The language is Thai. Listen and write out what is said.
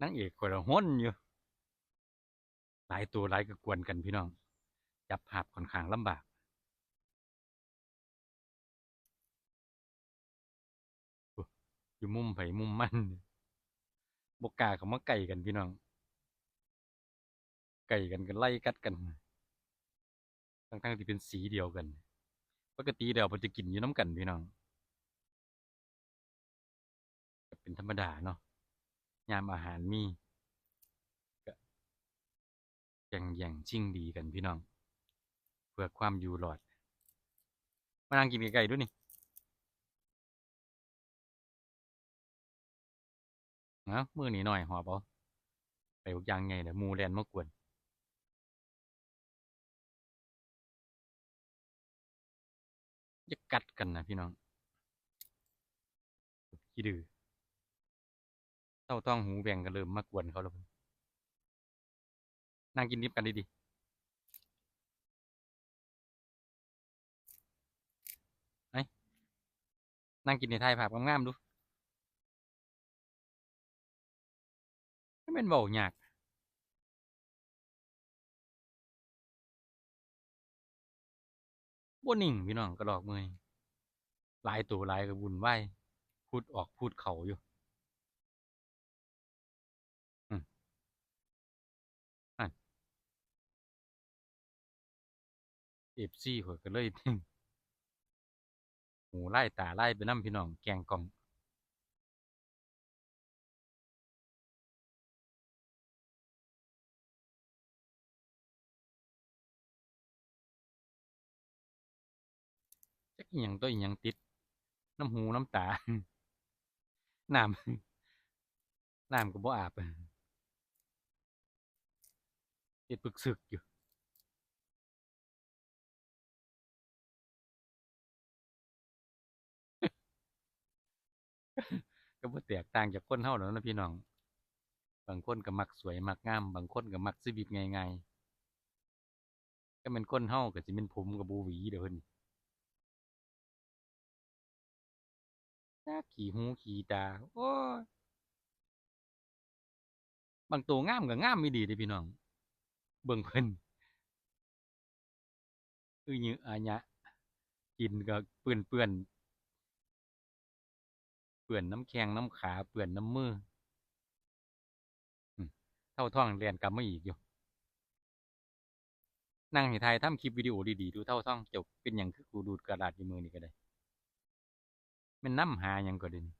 นางเอกคนละห้นอยู่ หลายตัวหลายก็กวนกันพี่น้อง จับภาพค่อนข้างลำบาก อยู่มุมไผมุมมันบกล้าเขามาไก่กันพี่น้อง ไก่กันกันไล่กัดกันทั้งๆที่เป็นสีเดียวกัน ปกติเดี๋ยวมันจะกินอยู่น้ำกันพี่น้อง เป็นธรรมดาเนาะ ยามอาหารมีก็แย่งแย่งชิงดีกันพี่น้อง เพื่อความอยู่รอด มานั่งกินไก่ด้วยนี่เอ้ามือหนีหน่อยหอบเอาไปบอกยางไงเดี๋ยมูแลนมากวนจะกัดกันนะพี่น้องขี้ดื้อ เต้าต้องหูแบ่งกันเริ่มมากวนเขาแล้วพุ่นนั่งกินนิบกันดีๆไอ้นั่งกินในไทยภาพงามๆดูไม่เป็นเบายากบ่นิ่งพี่น้องกระดอกเมยหลายตัวหลายกับบุญไหวพูดออกพูดเขาอยู่ เอฟซีข่อยก็เลยหูไล่ตาไล่ไปน้ำพี่น้องแกงกล่องจักอหยังตัวอหยังติด น้ำหูน้ำตา น้ำน้ำก็บ่อาบเฮ็ดปึกซึกอยู่ ก็บ่แตกต่างจากคนเฮาดอกนาะพี่น้อง บางคนก็มักสวยมักงาม บางคนก็มักชีวิตง่ายๆก็แม่นคนเฮาก็สิแม่นผมก็บ่หวีเด้อเพิ่นขี้หูขี้ตา โอ้ยบางตัวงามก็งามอีหลีเดะพี่น้อง เบิ่งเพิ่นอื้อยืออาหยะกินก็เปื้อนเปื้อน เปื่อนน้ำแข็งน้ำขาเปื่อนน้ำมือเท่าท่องเรียนกลับมาอีกอยู่นั่งให้ไทยทำคลิปวิดีโอดีๆดูเท่าท่องจบเป็นอย่างคือกูดูดกระดาษอยู่มือนี่ก็ได้มันน้ำหายังก็ด้นี่